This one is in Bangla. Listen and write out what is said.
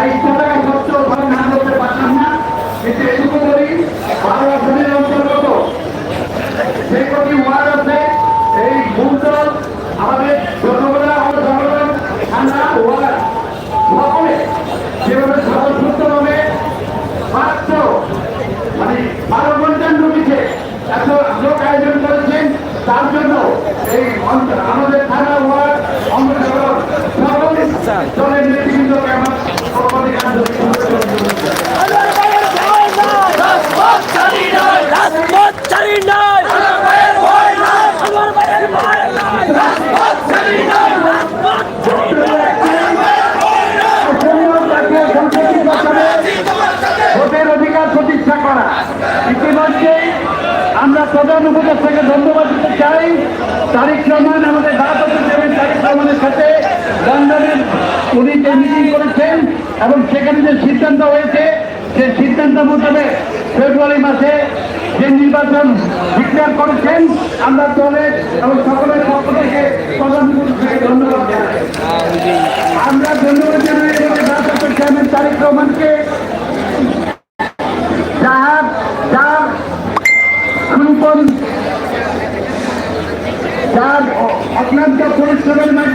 দায়িত্ব টাকা সত্ত্বেও ঘরে না করতে পারতাম না। কিন্তু এটুকু বলি বারো আসনের অন্তর্গত যে কটি ওয়ার্ড আছে, এই মূলদল আমাদের জনগণের আমাদের জনগণ থানা ওয়ার্ড সকলে যেভাবে স্বতঃস্ফূর্তভাবে মাত্র মানে বারো ঘণ্টার নোটিশে এত লোক আয়োজন আমাদের থানা প্রধান উপদেষ্টাকে ধন্যবাদ দিতে চাই। তারিখ রহমান আমাদের দাঁড়াতে তারিখ রহমানের সাথে লন্ডনের উনি যে মিটিং করেছেন এবং সেখানে যে সিদ্ধান্ত হয়েছে, সে সিদ্ধান্ত মোতাবেক ফেব্রুয়ারি মাসে যে নির্বাচন ডিক্লেয়ার করেছেন, আমরা দলের এবং সকলের পক্ষ থেকে প্রধান ধন্যবাদ আমরা ধন্যবাদ জানাই আমাদের চেয়ারম্যান তারিক রহমানকে। যার অক্লান্ত পরিশ্রমের মাধ্যমে